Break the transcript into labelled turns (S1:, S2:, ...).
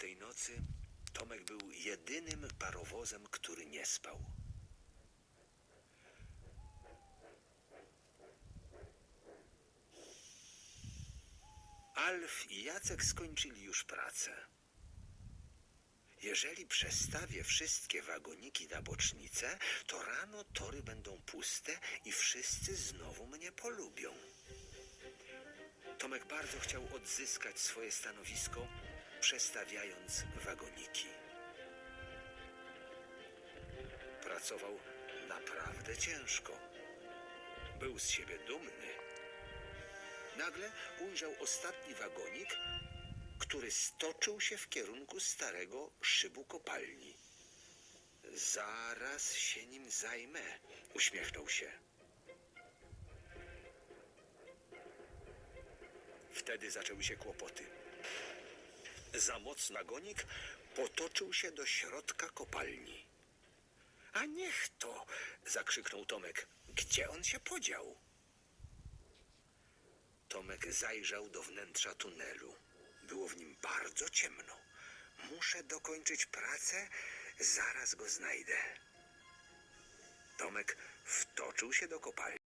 S1: Tamtej nocy Tomek był jedynym parowozem, który nie spał. Alf i Jacek skończyli już pracę. Jeżeli przestawię wszystkie wagoniki na bocznicę, to rano tory będą puste i wszyscy znowu mnie polubią. Tomek bardzo chciał odzyskać swoje stanowisko, przestawiając wagoniki. Pracował naprawdę ciężko. Był z siebie dumny. Nagle ujrzał ostatni wagonik, który stoczył się w kierunku starego szybu kopalni. Zaraz się nim zajmę, uśmiechnął się. Wtedy zaczęły się kłopoty. Za mocny wagonik potoczył się do środka kopalni. A niech to! zakrzyknął Tomek. Gdzie on się podział? Tomek zajrzał do wnętrza tunelu. Było w nim bardzo ciemno. Muszę dokończyć pracę, zaraz go znajdę. Tomek wtoczył się do kopalni.